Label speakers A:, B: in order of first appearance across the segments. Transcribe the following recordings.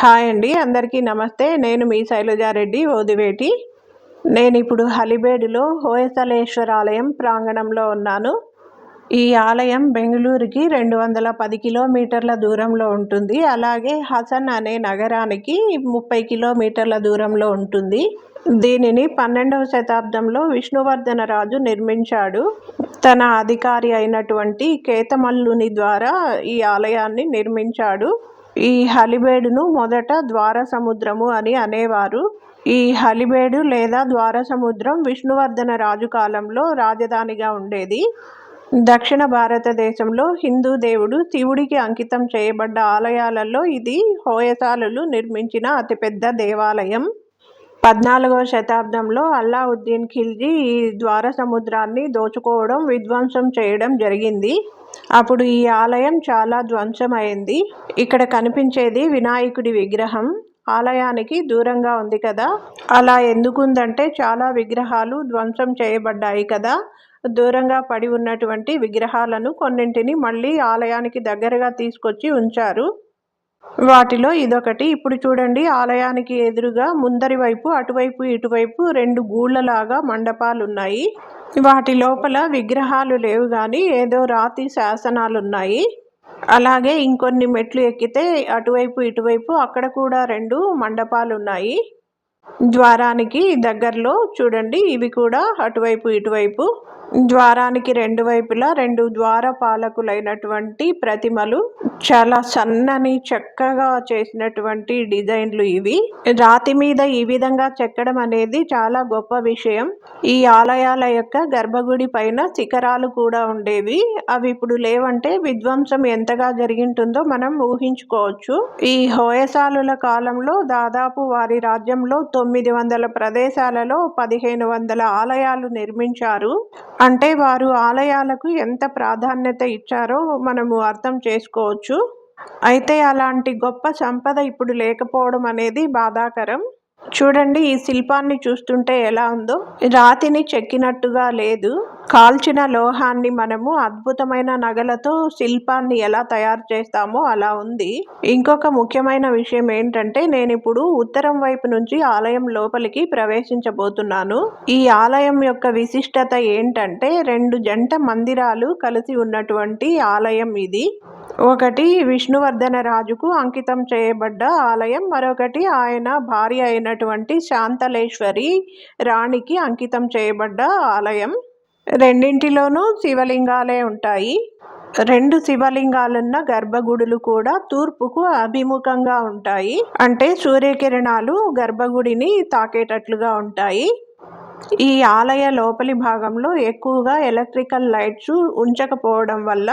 A: Hi అండి అందరికీ నమస్తే. నేను మీ శైలజారెడ్డి ఓదివేటి. నేను ఇప్పుడు హలిబేడులో హోయసలేశ్వర ఆలయం ప్రాంగణంలో ఉన్నాను. ఈ ఆలయం బెంగళూరుకి రెండు వందల పది కిలోమీటర్ల దూరంలో ఉంటుంది. అలాగే హసన్ అనే నగరానికి ముప్పై కిలోమీటర్ల దూరంలో ఉంటుంది. దీనిని పన్నెండవ శతాబ్దంలో విష్ణువర్ధన రాజు నిర్మించాడు. తన అధికారి అయినటువంటి కేతమల్లుని ద్వారా ఈ ఆలయాన్ని నిర్మించాడు. ఈ హలిబేడును మొదట ద్వార సముద్రము అని అనేవారు. ఈ హలిబేడు లేదా ద్వార సముద్రం విష్ణువర్ధన రాజు కాలంలో రాజధానిగా ఉండేది. దక్షిణ భారతదేశంలో హిందూ దేవుడు శివుడికి అంకితం చేయబడ్డ ఆలయాలలో ఇది హోయసాలులు నిర్మించిన అతిపెద్ద దేవాలయం. పద్నాలుగవ శతాబ్దంలో అల్లావుద్దీన్ ఖిల్జీ ఈ ద్వార సముద్రాన్ని దోచుకోవడం విధ్వంసం చేయడం జరిగింది. అప్పుడు ఈ ఆలయం చాలా ధ్వంసమైంది. ఇక్కడ కనిపించేది వినాయకుడి విగ్రహం. ఆలయానికి దూరంగా ఉంది కదా? అలా ఎందుకుందంటే చాలా విగ్రహాలు ధ్వంసం చేయబడ్డాయి కదా? దూరంగా పడి ఉన్నటువంటి విగ్రహాలను కొన్నింటిని మళ్ళీ ఆలయానికి దగ్గరగా తీసుకొచ్చి ఉంచారు. వాటిలో ఇదొకటి. ఇప్పుడు చూడండి ఆలయానికి ఎదురుగా ముందరి వైపు అటువైపు ఇటువైపు రెండు గూళ్ళలాగా మండపాలు ఉన్నాయి వాటి లోపల విగ్రహాలు లేవు కానీ ఏదో రాతి శాసనాలు ఉన్నాయి అలాగే ఇంకొన్ని మెట్లు ఎక్కితే అటువైపు ఇటువైపు అక్కడ కూడా రెండు మండపాలు ఉన్నాయి ద్వారానికి దగ్గరలో చూడండి ఇవి కూడా అటువైపు ఇటువైపు ద్వారానికి రెండు వైపులా రెండు ద్వారపాలకులైనటువంటి ప్రతిమలు చాలా సన్నని చక్కగా చేసినటువంటి డిజైన్లు ఇవి. రాతి మీద ఈ విధంగా చెక్కడం అనేది చాలా గొప్ప విషయం. ఈ ఆలయాల యొక్క గర్భగుడి పైన శిఖరాలు కూడా ఉండేవి. అవి ఇప్పుడు లేవంటే విధ్వంసం ఎంతగా జరిగింటుందో మనం ఊహించుకోవచ్చు. ఈ హోయసాలుల కాలంలో దాదాపు వారి రాజ్యంలో తొమ్మిది వందల ప్రదేశాలలో పదిహేను వందల ఆలయాలు నిర్మించారు. అంటే వారు ఆలయాలకు ఎంత ప్రాధాన్యత ఇచ్చారో మనము అర్థం చేసుకోవచ్చు. అయితే అలాంటి గొప్ప సంపద ఇప్పుడు లేకపోవడం అనేది బాధాకరం. చూడండి ఈ శిల్పాన్ని చూస్తుంటే ఎలా ఉందో. రాతిని చెక్కినట్టుగా లేదు. కాల్చిన లోహాన్ని మనము అద్భుతమైన నగలతో శిల్పాన్ని ఎలా తయారు చేస్తామో అలా ఉంది. ఇంకొక ముఖ్యమైన విషయం ఏంటంటే నేను ఇప్పుడు ఉత్తరం వైపు నుంచి ఆలయం లోపలికి ప్రవేశించబోతున్నాను. ఈ ఆలయం యొక్క విశిష్టత ఏంటంటే రెండు జంట మందిరాలు కలిసి ఉన్నటువంటి ఆలయం ఇది. ఒకటి విష్ణువర్ధన రాజుకు అంకితం చేయబడ్డ ఆలయం మరొకటి ఆయన భార్య అయినటువంటి శాంతలేశ్వరి రాణికి అంకితం చేయబడ్డ ఆలయం. రెండింటిలోనూ శివలింగాలే ఉంటాయి. రెండు శివలింగాలున్న గర్భగుడులు కూడా తూర్పుకు అభిముఖంగా ఉంటాయి. అంటే సూర్యకిరణాలు గర్భగుడిని తాకేటట్లుగా ఉంటాయి. ఈ ఆలయ లోపలి భాగంలో ఎక్కువగా ఎలక్ట్రికల్ లైట్స్ ఉంచకపోవడం వల్ల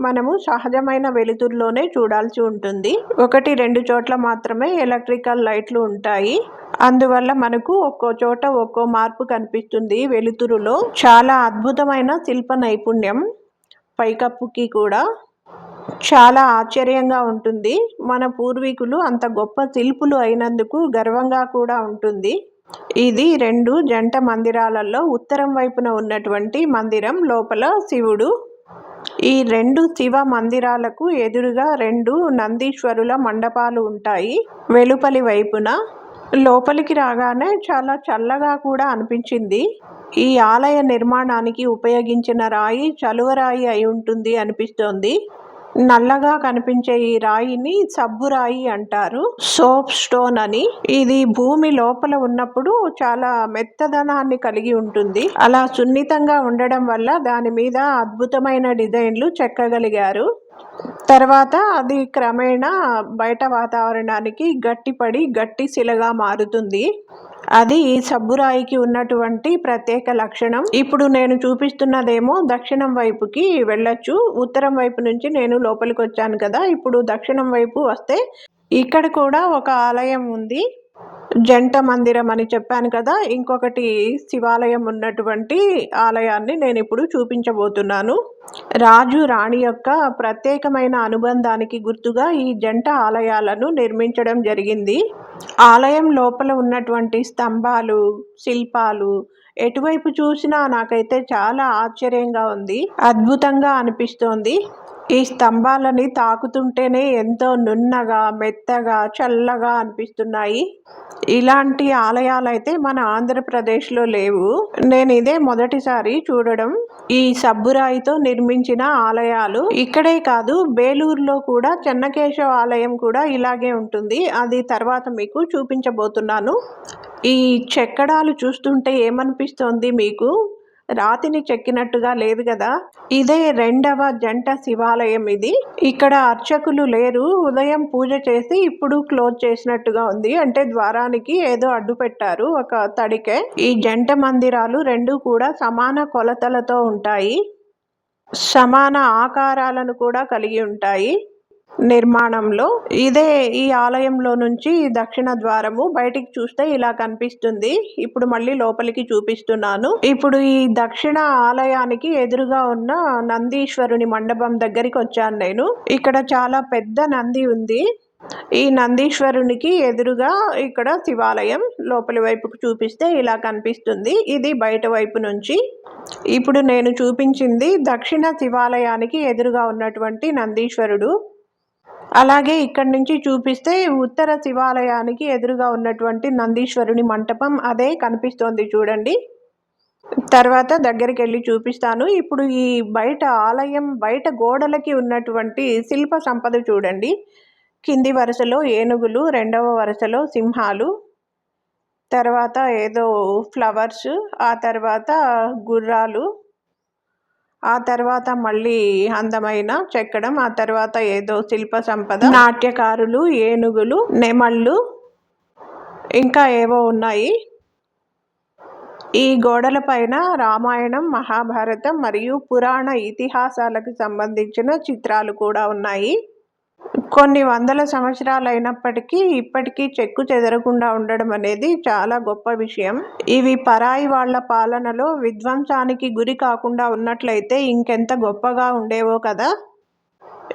A: మనము సహజమైన వెలుతురులోనే చూడాల్సి ఉంటుంది. ఒకటి రెండు చోట్ల మాత్రమే ఎలక్ట్రికల్ లైట్లు ఉంటాయి. అందువల్ల మనకు ఒక్కో చోట ఒక్కో మార్పు కనిపిస్తుంది వెలుతురులో. చాలా అద్భుతమైన శిల్ప నైపుణ్యం పైకప్పుకి కూడా. చాలా ఆశ్చర్యంగా ఉంటుంది. మన పూర్వీకులు అంత గొప్ప శిల్పులు అయినందుకు గర్వంగా కూడా ఉంటుంది. ఇది రెండు జంట మందిరాలలో ఉత్తరం వైపున ఉన్నటువంటి మందిరం లోపల శివుడు ఈ రెండు శివ మందిరాలకు ఎదురుగా రెండు నందీశ్వరుల మండపాలు ఉంటాయి. వెలుపలి వైపున లోపలికి రాగానే చాలా చల్లగా కూడా అనిపించింది. ఈ ఆలయ నిర్మాణానికి ఉపయోగించిన రాయి చలువరాయి అయి ఉంటుంది అనిపిస్తోంది. నల్లగా కనిపించే ఈ రాయిని సబ్బు రాయి అంటారు. సోప్ స్టోన్ అని. ఇది భూమి లోపల ఉన్నప్పుడు చాలా మెత్తదనాన్ని కలిగి ఉంటుంది. అలా సున్నితంగా ఉండడం వల్ల దాని మీద అద్భుతమైన డిజైన్లు చెక్కగలిగారు. తర్వాత అది క్రమేణా బయట వాతావరణానికి గట్టిపడి గట్టి శిలగా మారుతుంది. అది సబ్బురాయికి ఉన్నటువంటి ప్రత్యేక లక్షణం. ఇప్పుడు నేను చూపిస్తున్నదేమో దక్షిణం వైపుకి వెళ్ళొచ్చు. ఉత్తరం వైపు నుంచి నేను లోపలికి వచ్చాను కదా. ఇప్పుడు దక్షిణం వైపు వస్తే ఇక్కడ కూడా ఒక ఆలయం ఉంది. జంట మందిరం అని చెప్పాను కదా. ఇంకొకటి శివాలయం ఉన్నటువంటి ఆలయాన్ని నేను ఇప్పుడు చూపించబోతున్నాను. రాజు రాణి యొక్క ప్రత్యేకమైన అనుబంధానికి గుర్తుగా ఈ జంట ఆలయాలను నిర్మించడం జరిగింది. ఆలయం లోపల ఉన్నటువంటి స్తంభాలు శిల్పాలు ఎటువైపు చూసినా నాకైతే చాలా ఆశ్చర్యంగా ఉంది అద్భుతంగా అనిపిస్తోంది. ఈ స్తంభాలని తాకుతుంటేనే ఎంతో నున్నగా మెత్తగా చల్లగా అనిపిస్తున్నాయి. ఇలాంటి ఆలయాలైతే మన ఆంధ్రప్రదేశ్లో లేవు. నేను ఇదే మొదటిసారి చూడడం. ఈ సబ్బురాయితో నిర్మించిన ఆలయాలు ఇక్కడే కాదు బేలూరులో కూడా చెన్నకేశవ ఆలయం కూడా ఇలాగే ఉంటుంది. అది తర్వాత మీకు చూపించబోతున్నాను. ఈ చెక్కడాలు చూస్తుంటే ఏమనిపిస్తోంది మీకు? రాతిని చెక్కినట్టుగా లేదు కదా. ఇదే రెండవ జంట శివాలయం ఇది. ఇక్కడ అర్చకులు లేరు. ఉదయం పూజ చేసి ఇప్పుడు క్లోజ్ చేసినట్టుగా ఉంది. అంటే ద్వారానికి ఏదో అడ్డు పెట్టారు ఒక తడికే. ఈ జంట మందిరాలు రెండు కూడా సమాన కొలతలతో ఉంటాయి. సమాన ఆకారాలను కూడా కలిగి ఉంటాయి. నిర్మాణంలో. ఇదే ఈ ఆలయంలో నుంచి దక్షిణ ద్వారము బయటికి చూస్తే ఇలా కనిపిస్తుంది. ఇప్పుడు మళ్ళీ లోపలికి చూపిస్తున్నాను. ఇప్పుడు ఈ దక్షిణ ఆలయానికి ఎదురుగా ఉన్న నందీశ్వరుని మండపం దగ్గరికి వచ్చాను నేను. ఇక్కడ చాలా పెద్ద నంది ఉంది. ఈ నందీశ్వరునికి ఎదురుగా ఇక్కడ శివాలయం లోపలి వైపుకు చూపిస్తే ఇలా కనిపిస్తుంది. ఇది బయట వైపు నుంచి. ఇప్పుడు నేను చూపించింది దక్షిణ శివాలయానికి ఎదురుగా ఉన్నటువంటి నందీశ్వరుడు. అలాగే ఇక్కడి నుంచి చూపిస్తే ఉత్తర శివాలయానికి ఎదురుగా ఉన్నటువంటి నందీశ్వరుని మంటపం అదే కనిపిస్తోంది చూడండి. తర్వాత దగ్గరికి వెళ్ళి చూపిస్తాను. ఇప్పుడు ఈ బయట ఆలయం బయట గోడలకి ఉన్నటువంటి శిల్ప సంపద చూడండి. కింది వరుసలో ఏనుగులు రెండవ వరుసలో సింహాలు తర్వాత ఏదో ఫ్లవర్స్ ఆ తర్వాత గుర్రాలు ఆ తర్వాత మళ్ళీ అందమైన చెక్కడం ఆ తర్వాత ఏదో శిల్ప సంపద నాట్యకారులు ఏనుగులు నెమళ్ళు ఇంకా ఏవో ఉన్నాయి. ఈ గోడల పైన రామాయణం మహాభారతం మరియు పురాణ ఇతిహాసాలకు సంబంధించిన చిత్రాలు కూడా ఉన్నాయి. కొన్ని వందల సంవత్సరాలు అయినప్పటికీ ఇప్పటికీ చెక్కు చెదరకుండా ఉండడం అనేది చాలా గొప్ప విషయం. ఇవి పరాయి వాళ్ళ పాలనలో విధ్వంసానికి గురి కాకుండా ఉన్నట్లయితే ఇంకెంత గొప్పగా ఉండేవో కదా?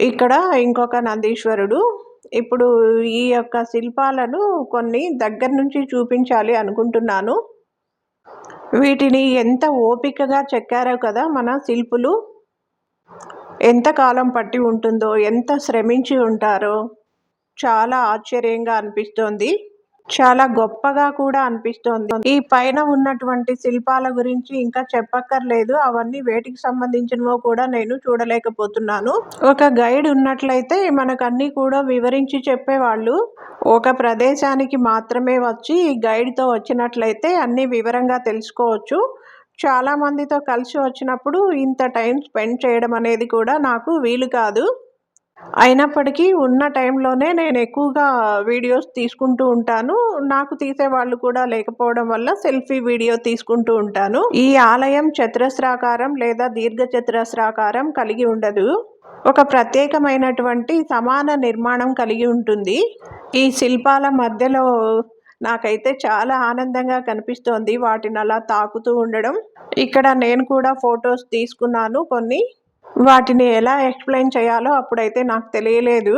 A: ఇక్కడ ఇంకొక నందీశ్వరుడు. ఇప్పుడు ఈ యొక్క శిల్పాలను కొన్ని దగ్గర నుంచి చూపించాలి అనుకుంటున్నాను. వీటిని ఎంత ఓపికగా చెక్కారో కదా మన శిల్పులు. ఎంత కాలం పట్టి ఉంటుందో ఎంత శ్రమించి ఉంటారో చాలా ఆశ్చర్యంగా అనిపిస్తోంది. చాలా గొప్పగా కూడా అనిపిస్తోంది. ఈ పైన ఉన్నటువంటి శిల్పాల గురించి ఇంకా చెప్పక్కర్లేదు. అవన్నీ వేటికి సంబంధించినవో కూడా నేను చూడలేకపోతున్నాను. ఒక గైడ్ ఉన్నట్లయితే మనకు అన్ని కూడా వివరించి చెప్పేవాళ్ళు. ఒక ప్రదేశానికి మాత్రమే వచ్చి ఈ గైడ్తో వచ్చినట్లయితే అన్ని వివరంగా తెలుసుకోవచ్చు. చాలా మందితో కలిసి వచ్చినప్పుడు ఇంత టైం స్పెండ్ చేయడం అనేది కూడా నాకు వీలు కాదు. అయినప్పటికీ ఉన్న టైంలోనే నేను ఎక్కువగా వీడియోస్ తీసుకుంటూ ఉంటాను. నాకు తీసే వాళ్ళు కూడా లేకపోవడం వల్ల సెల్ఫీ వీడియో తీసుకుంటూ ఉంటాను. ఈ ఆలయం చతురస్రాకారం లేదా దీర్ఘ చతురస్రాకారం కలిగి ఉండదు. ఒక ప్రత్యేకమైనటువంటి సమాన నిర్మాణం కలిగి ఉంటుంది. ఈ శిల్పాల మధ్యలో నాకైతే చాలా ఆనందంగా కనిపిస్తోంది వాటిని అలా తాకుతూ ఉండడం. ఇక్కడ నేను కూడా ఫొటోస్ తీసుకున్నాను కొన్ని. వాటిని ఎలా ఎక్స్ప్లెయిన్ చేయాలో అప్పుడైతే నాకు తెలియలేదు.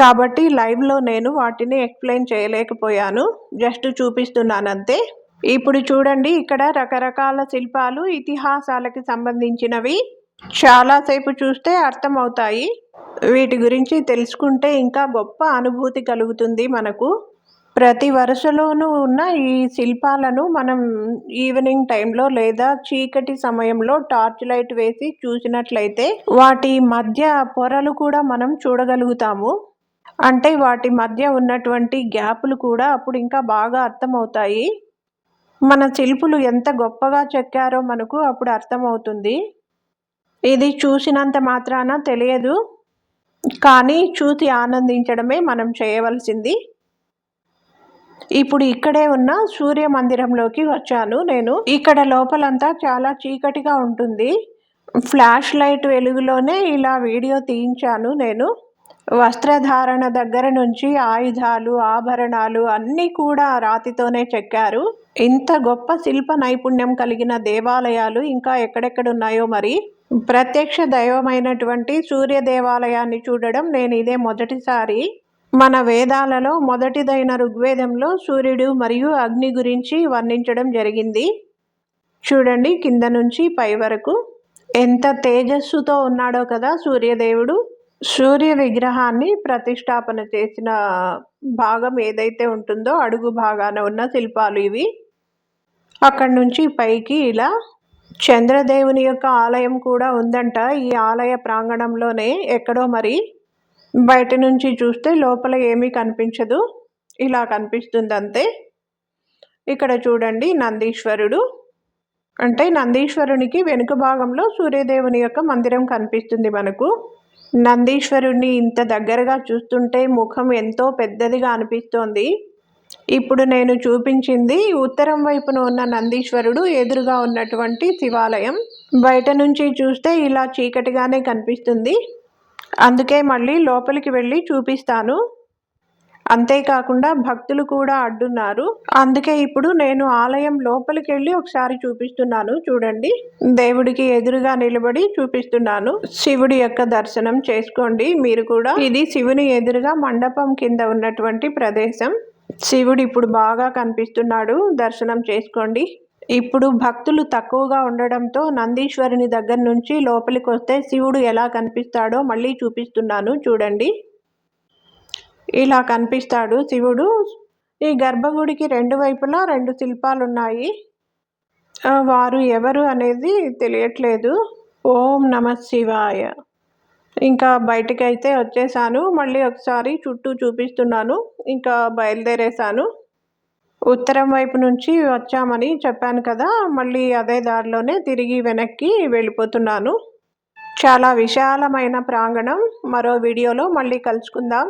A: కాబట్టి లైవ్లో నేను వాటిని ఎక్స్ప్లెయిన్ చేయలేకపోయాను. జస్ట్ చూపిస్తున్నాను అంతే. ఇప్పుడు చూడండి ఇక్కడ రకరకాల శిల్పాలు ఇతిహాసాలకి సంబంధించినవి చాలాసేపు చూస్తే అర్థమవుతాయి. వీటి గురించి తెలుసుకుంటే ఇంకా గొప్ప అనుభూతి కలుగుతుంది మనకు. ప్రతి వరుసలోనూ ఉన్న ఈ శిల్పాలను మనం ఈవినింగ్ టైంలో లేదా చీకటి సమయంలో టార్చ్ లైట్ వేసి చూసినట్లయితే వాటి మధ్య పొరలు కూడా మనం చూడగలుగుతాము. అంటే వాటి మధ్య ఉన్నటువంటి గ్యాపులు కూడా అప్పుడు ఇంకా బాగా అర్థమవుతాయి. మన శిల్పులు ఎంత గొప్పగా చెక్కారో మనకు అప్పుడు అర్థమవుతుంది. ఇది చూసినంత మాత్రాన తెలియదు. కానీ చూసి ఆనందించడమే మనం చేయవలసింది. ఇప్పుడు ఇక్కడే ఉన్న సూర్య మందిరంలోకి వచ్చాను నేను. ఇక్కడ లోపలంతా చాలా చీకటిగా ఉంటుంది. ఫ్లాష్ లైట్ వెలుగులోనే ఇలా వీడియో తీయించాను నేను. వస్త్రధారణ దగ్గర నుంచి ఆయుధాలు ఆభరణాలు అన్నీ కూడా రాతితోనే చెక్కారు. ఇంత గొప్ప శిల్ప నైపుణ్యం కలిగిన దేవాలయాలు ఇంకా ఎక్కడెక్కడున్నాయో మరి? ప్రత్యక్ష దైవమైనటువంటి సూర్య దేవాలయాన్ని చూడడం నేను ఇదే మొదటిసారి. మన వేదాలలో మొదటిదైన ఋగ్వేదంలో సూర్యుడు మరియు అగ్ని గురించి వర్ణించడం జరిగింది. చూడండి కింద నుంచి పై వరకు. ఎంత తేజస్సుతో ఉన్నాడో కదా సూర్యదేవుడు. సూర్య విగ్రహాన్ని ప్రతిష్టాపన చేసిన భాగం ఏదైతే ఉంటుందో అడుగు భాగాన ఉన్న శిల్పాలు ఇవి. అక్కడి నుంచి పైకి ఇలా చంద్రదేవుని యొక్క ఆలయం కూడా ఉందంట. ఈ ఆలయ ప్రాంగణంలోనే ఎక్కడో మరి బయట నుంచి చూస్తే లోపల ఏమీ కనిపించదు. ఇలా కనిపిస్తుంది అంతే ఇక్కడ చూడండి నందీశ్వరుడు. అంటే నందీశ్వరునికి వెనుక భాగంలో సూర్యదేవుని యొక్క మందిరం కనిపిస్తుంది మనకు. నందీశ్వరుణ్ణి ఇంత దగ్గరగా చూస్తుంటే ముఖం ఎంతో పెద్దదిగా అనిపిస్తోంది. ఇప్పుడు నేను చూపించింది ఉత్తరం వైపున ఉన్న నందీశ్వరుడు ఎదురుగా ఉన్నటువంటి శివాలయం. బయట నుంచి చూస్తే ఇలా చీకటిగానే కనిపిస్తుంది. అందుకే మళ్ళీ లోపలికి వెళ్ళి చూపిస్తాను. అంతేకాకుండా భక్తులు కూడా అడ్డున్నారు. అందుకే ఇప్పుడు నేను ఆలయం లోపలికి వెళ్ళి ఒకసారి చూపిస్తున్నాను. చూడండి. దేవుడికి ఎదురుగా నిలబడి చూపిస్తున్నాను. శివుడి యొక్క దర్శనం చేసుకోండి. మీరు కూడా ఇది శివుని ఎదురుగా మండపం కింద ఉన్నటువంటి ప్రదేశం. శివుడు ఇప్పుడు బాగా కనిపిస్తున్నాడు. దర్శనం చేసుకోండి. ఇప్పుడు భక్తులు తక్కువగా ఉండడంతో నందీశ్వరుని దగ్గర నుంచి లోపలికి వస్తే శివుడు ఎలా కనిపిస్తాడో మళ్ళీ చూపిస్తున్నాను. చూడండి. ఇలా కనిపిస్తాడు శివుడు. ఈ గర్భగుడికి రెండు వైపులా రెండు శిల్పాలు ఉన్నాయి వారు ఎవరు అనేది తెలియట్లేదు. ఓం నమ శివాయ. ఇంకా బయటికి అయితే వచ్చేసాను. మళ్ళీ ఒకసారి చుట్టూ చూపిస్తున్నాను. ఇంకా బయలుదేరేసాను. ఉత్తరం వైపు నుంచి వచ్చామని చెప్పాను కదా మళ్ళీ అదే దారిలోనే తిరిగి వెనక్కి వెళ్ళిపోతున్నాను. చాలా విశాలమైన ప్రాంగణం. మరో వీడియోలో మళ్ళీ కలుసుకుందాం.